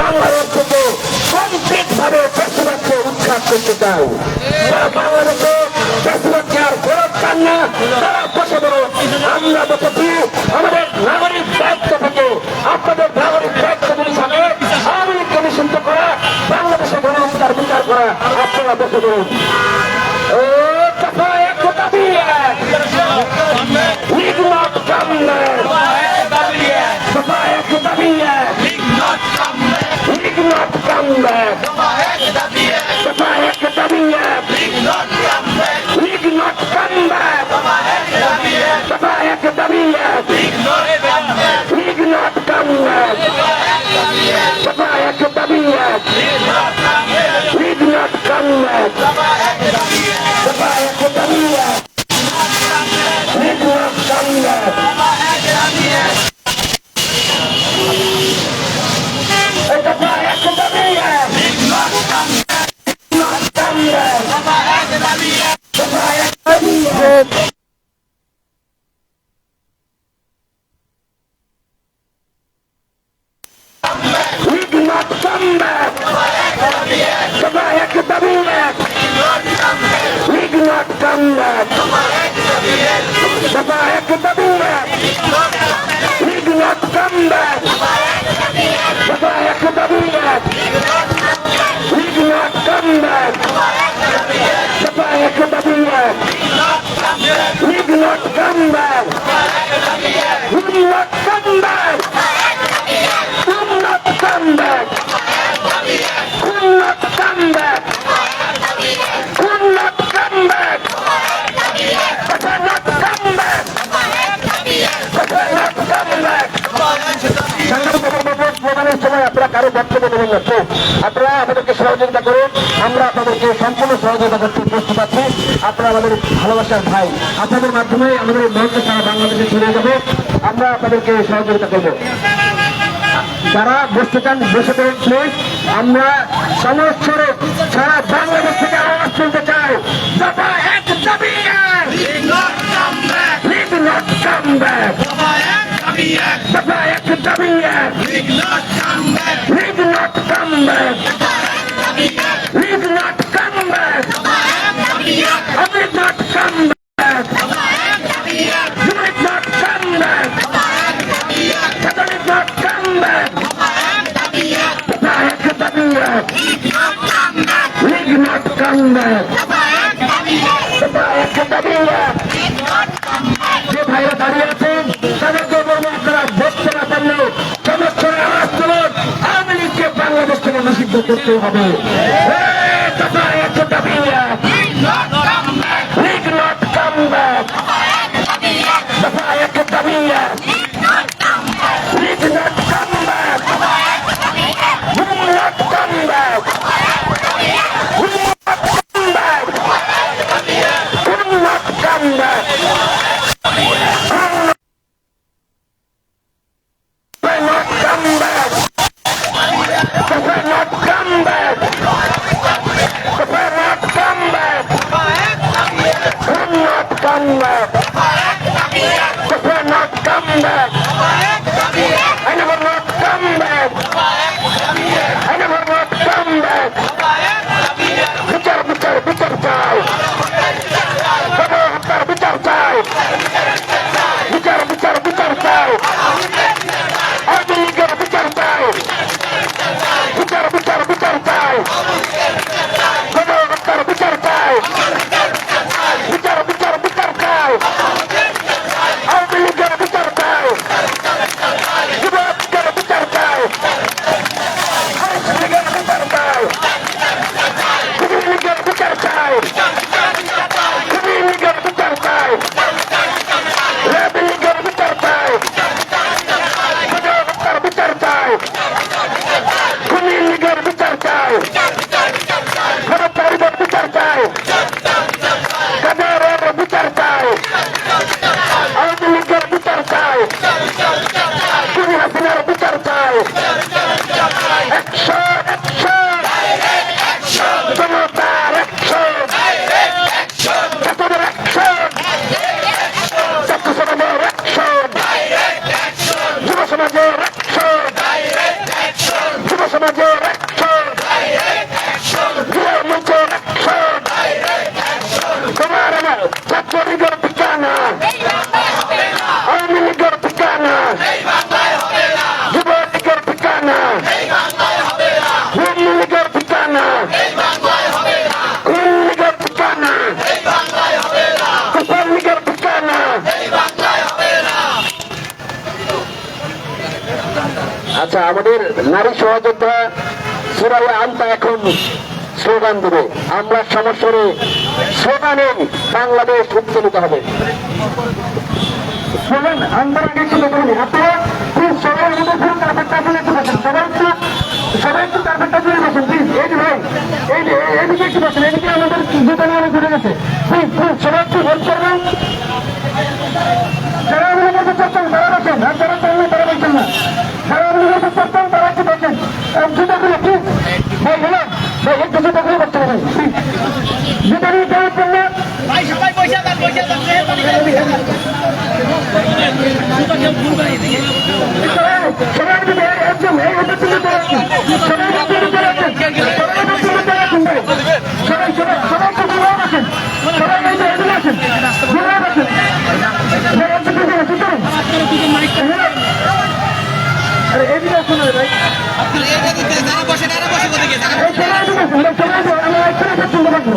বাংলাদেশ থেকে কমপ্লিট ভাবে চাষিবাদকে উৎখাত করতে চাও। যারা বাংলাদেশে চাষিবাদকে আর ফেরত চান না, তারা বসে বলুন আমরা বসেছি আমাদের নাগরিক দায়িত্ব থেকে। আপনাদের নাগরিক দায়িত্ব যদি থাকে আওয়ামী লীগকে নিষিদ্ধ করা, বাংলাদেশে গণহত্যার বিচার করা, আপনারা বসে বলুন Vamos, Numa rede da. কারও বক্তব্য দেবেন না। তো আপনারা আমাদেরকে সহযোগিতা করুন। আমরা আপনাদেরকে সম্পূর্ণ সহযোগিতা করতে প্রস্তুত আছি। আপনারা আমাদের ভালোবাসার ভাই। আপনাদের মাধ্যমে আমাদের মঞ্চ সারা বাংলাদেশে ছড়িয়ে যাবে। আমরা আপনাদেরকে সহযোগিতা করব। যারা বসতে চান বসে পড়ুন প্লিজ আমরা সমস্যরে সারা বাংলাদেশ থেকে আওয়াজ শুনতে চাই। দফা এক দাবি এক Lead not come back. দফা এক দাবি এক Lead not come back. Lead not come back. Lead not come back. Lead not come back. You did not come back. You did not come back. দফা এক দাবি এক Lead not come back. দফা এক দাবি এক যে নিষিদ্ধ করতে হবে। স্লোগান দেবে। আমরা সমস্যরে স্লোগানে বাংলাদেশ উত্তোলিত হবে। সবাই আমাদের খুব কার্পেটটা বসেন সবাই একটু সবাই একটু কার্পেটটা প্লিজ এই ভাই, এই এদিকে একটু বসেন এদিকে আমাদের দুটো রাখব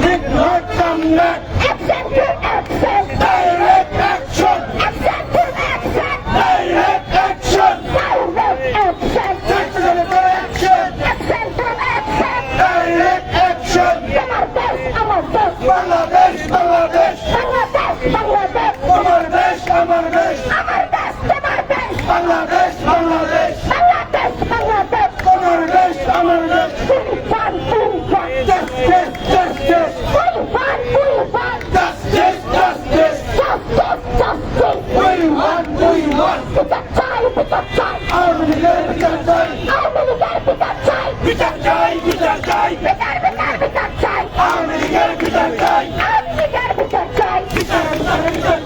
Nick North, come back! I'm gonna be done, Jay! I'm gonna be done, Jay? I'm gonna be done, Jay?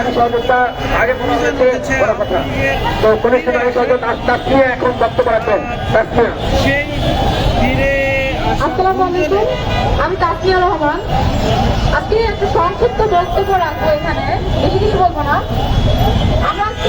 সেনাবাহিনী সহযোগিতা আগে কথা তো সহযোগ এখন বক্তব্য রাখবেন। তাসমিয়া আমি তাসমিয়া রহমান। আজকে একটা সংক্ষিপ্ত বক্তব্য রাখব এখানে। বেশি কিছু বলব না। আমরা আজকে